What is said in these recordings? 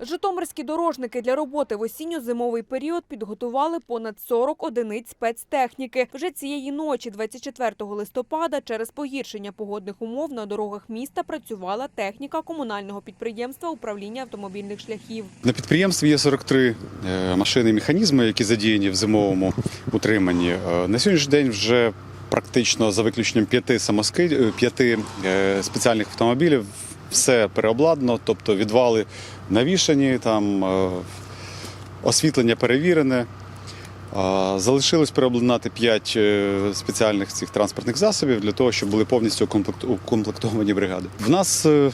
Житомирські дорожники для роботи в осінньо-зимовий період підготували понад 40 одиниць спецтехніки. Вже цієї ночі, 24 листопада, через погіршення погодних умов на дорогах міста працювала техніка комунального підприємства управління автомобільних шляхів. На підприємстві є 43 е, машини і механізми, які задіяні в зимовому утриманні. Е, На сьогоднішній день вже практично за виключенням п'яти самоскид... е, п'яти спеціальних автомобілів все переобладнано, тобто відвали навішані, там е, освітлення перевірене. Е, Залишилось переобладнати 5 спеціальних цих транспортних засобів для того, щоб були повністю укомплектовані бригади. В нас е,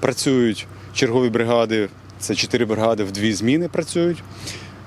працюють чергові бригади, це 4 бригади в дві зміни працюють.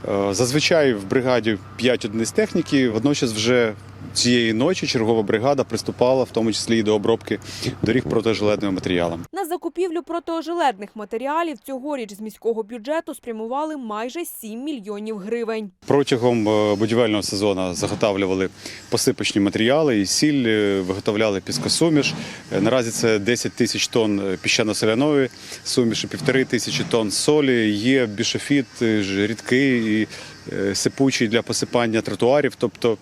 Е, Зазвичай в бригаді 5 одиниць техніки. Водночас вже цієї ночі чергова бригада приступала, в тому числі і до обробки доріг протижилетними матеріалами. На закупівлю протиожеледних матеріалів цьогоріч з міського бюджету спрямували майже 7 мільйонів гривень. Протягом е, будівельного сезону заготавлювали посипочні матеріали і сіль, е, виготовляли піскосуміш. Е, Наразі це 10 тисяч тонн піщано-соляної суміші, півтори тисячі тонн солі. Є бішофіт, рідкий і сипучий для посипання тротуарів, тобто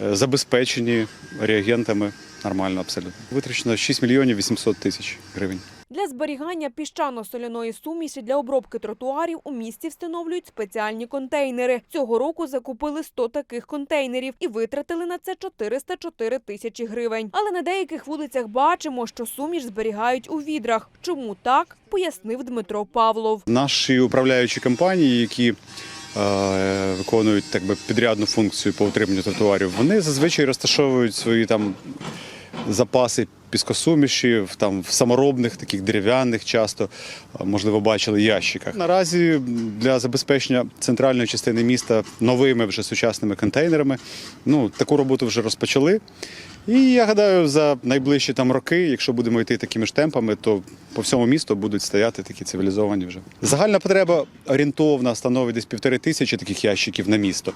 забезпечені реагентами нормально абсолютно. Витрачено 6 мільйонів 800 тисяч гривень. Для зберігання піщано-соляної суміші для обробки тротуарів у місті встановлюють спеціальні контейнери. Цього року закупили 100 таких контейнерів і витратили на це 404 тисячі гривень. Але на деяких вулицях бачимо, що суміш зберігають у відрах. Чому так? Пояснив Дмитро Павлов. Наші управляючі компанії, які е, виконують так би підрядну функцію по утриманню тротуарів, вони зазвичай розташовують свої там запаси піскосуміші там в саморобних, таких дерев'яних, часто можливо бачили ящиках. Наразі для забезпечення центральної частини міста новими вже сучасними контейнерами. Ну таку роботу вже розпочали. І я гадаю, за найближчі там роки, якщо будемо йти такими ж темпами, то по всьому місту будуть стояти такі цивілізовані вже. Загальна потреба орієнтовна становить десь півтори тисячі таких ящиків на місто.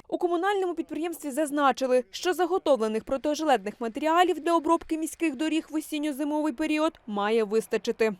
Комунальному підприємстві зазначили, що заготовлених протиожеледних матеріалів для обробки міських доріг в осінньо-зимовий період має вистачити.